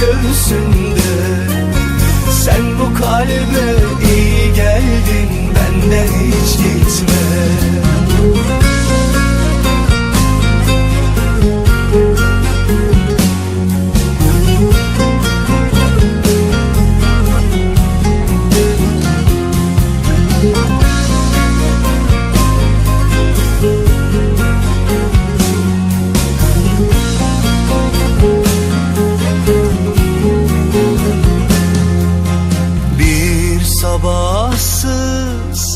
göğsünde. Sen bu kalbe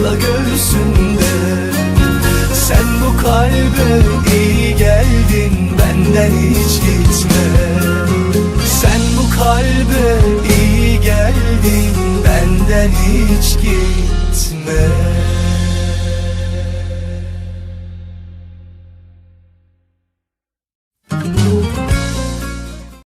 sakla göğsünde. Sen bu kalbe iyi geldin benden hiç gitme. Sen bu kalbe iyi geldin benden hiç gitme